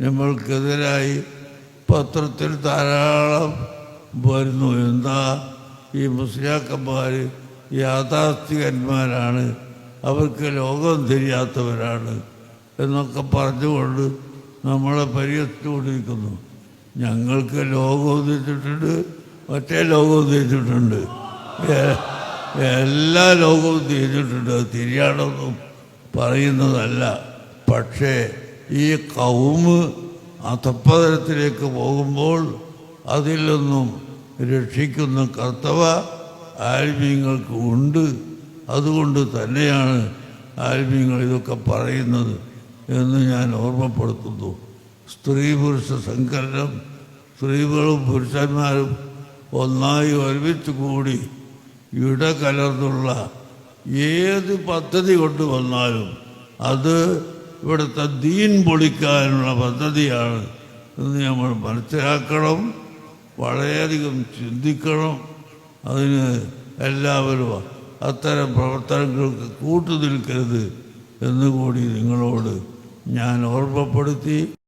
നമ്മൾക്കെതിരായി പത്രത്തിൽ ധാരാളം വരുന്നു. എന്താ? ഈ മുസ്ലിയാക്കന്മാർ യാഥാസ്ഥികന്മാരാണ് അവർക്ക് ലോകം തിരിയാത്തവരാണ് എന്നൊക്കെ പറഞ്ഞുകൊണ്ട് നമ്മളെ പരിഹസിച്ചുകൊണ്ടിരിക്കുന്നു. ഞങ്ങൾക്ക് ലോകം ഉദ്ദേശിച്ചിട്ടുണ്ട് മറ്റേ ലോകം ഉദ്ദേശിച്ചിട്ടുണ്ട് എല്ലാ ലോകവും തിരിഞ്ഞിട്ടുണ്ട് തിരിയാണെന്നും പറയുന്നതല്ല. പക്ഷേ ഈ കൗമ് അധപ്പതരത്തിലേക്ക് പോകുമ്പോൾ അതിൽ നിന്നും രക്ഷിക്കുന്ന കർത്തവ ആത്മീയങ്ങൾക്ക് ഉണ്ട്. അതുകൊണ്ട് തന്നെയാണ് ആത്മീയങ്ങൾ ഇതൊക്കെ പറയുന്നത് എന്ന് ഞാൻ ഓർമ്മപ്പെടുത്തുന്നു. സ്ത്രീ പുരുഷ സങ്കലനം സ്ത്രീകളും പുരുഷന്മാരും ഒന്നായി ഒരുമിച്ച് കൂടി ഇടകലർന്നുള്ള ഏത് പദ്ധതി കൊണ്ടുവന്നാലും അത് ഇവിടുത്തെ ദീൻ പൊളിക്കാനുള്ള പദ്ധതിയാണ് എന്ന് നമ്മൾ മനസ്സിലാക്കണം വളരെയധികം ചിന്തിക്കണം. അതിന് എല്ലാവരും അത്തരം പ്രവർത്തനങ്ങൾക്ക് കൂട്ടുനിൽക്കരുത് എന്നുകൂടി നിങ്ങളോട് ഞാൻ ഓർമ്മപ്പെടുത്തി.